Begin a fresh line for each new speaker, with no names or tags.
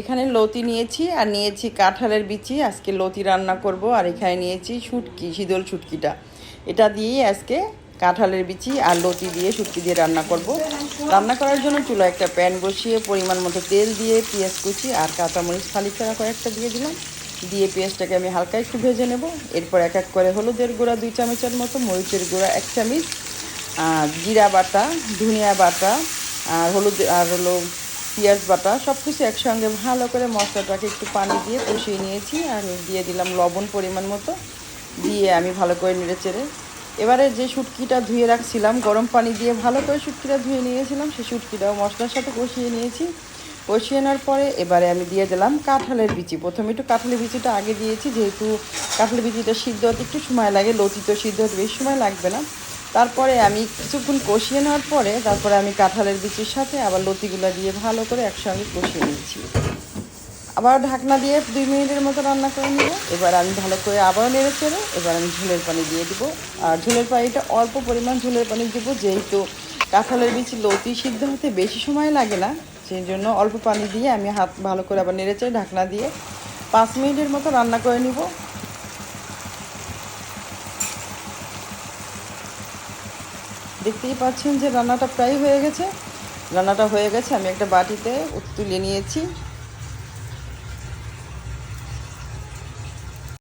এখানে লতি নিয়েছি আর নিয়েছি কাঁঠালের বিচি। আজকে লতি রান্না করব আর এখানে নিয়েছি শুটকি, শীতল শুটকিটা। এটা দিয়েই আজকে কাঁঠালের বিচি আর লতি দিয়ে শুটকি দিয়ে রান্না করব। রান্না করার জন্য চুলো একটা প্যান বসিয়ে পরিমাণ মতো তেল দিয়ে পেঁয়াজ কুচি আর কাঁচামরিচ ফালি ফেরা কয়েকটা দিয়ে দিলাম। দিয়ে পেঁয়াজটাকে আমি হালকা একটু ভেজে নেব। এরপর এক এক করে হলুদের গুঁড়া, দুই চামচের মতো মরিচের গুঁড়া, এক চামচ আর জিরা বাটা, ধনিয়া বাটা, আর হলুদ, আর হলো পেঁয়াজ বাটা সব কিছু একসঙ্গে ভালো করে মশলাটাকে একটু পানি দিয়ে কষিয়ে নিয়েছি আর দিয়ে দিলাম লবণ পরিমাণ মতো। দিয়ে আমি ভালো করে নেড়ে চেড়ে। এবারে যে শুটকিটা ধুয়ে রাখছিলাম, গরম পানি দিয়ে ভালো করে শুটকিটা ধুয়ে নিয়েছিলাম, সেই শুটকিটাও মশলার সাথে কষিয়ে নিয়েছি। কষিয়ে নেওয়ার পরে এবারে আমি দিয়ে দিলাম কাঁঠালের বিচি। প্রথমে একটু কাঁঠালের বিচিটা আগে দিয়েছি, যেহেতু কাঁঠালের বিচিটা সিদ্ধ হতে একটু সময় লাগে লতি তো সিদ্ধ হতে বেশি সময় লাগবে না। তারপরে আমি কিছুক্ষণ কষিয়ে নেওয়ার পরে তারপরে আমি কাঁঠালের বিচির সাথে আবার লতিগুলো দিয়ে ভালো করে একসঙ্গে কষিয়ে নিচ্ছি। আবার ঢাকনা দিয়ে দুই মিনিটের মতো রান্না করে নেব। এবার আমি ভালো করে আবারও নেড়ে চেড়ে এবার আমি ঝোলের পানি দিয়ে দিব। আর ঝোলের পানিটা অল্প পরিমাণ ঝোলের পানি দিব, যেহেতু কাঁঠালের বিচি লতি সিদ্ধ হতে বেশি সময় লাগে না, সেই জন্য অল্প পানি দিয়ে আমি হাত ভালো করে আবার নেড়ে চেড়ে ঢাকনা দিয়ে পাঁচ মিনিটের মতো রান্না করে নিব। দেখতেই পাচ্ছেন যে রান্নাটা প্রায় হয়ে গেছে। রান্নাটা হয়ে গেছে, আমি একটা বাটিতে তুলে নিয়েছি।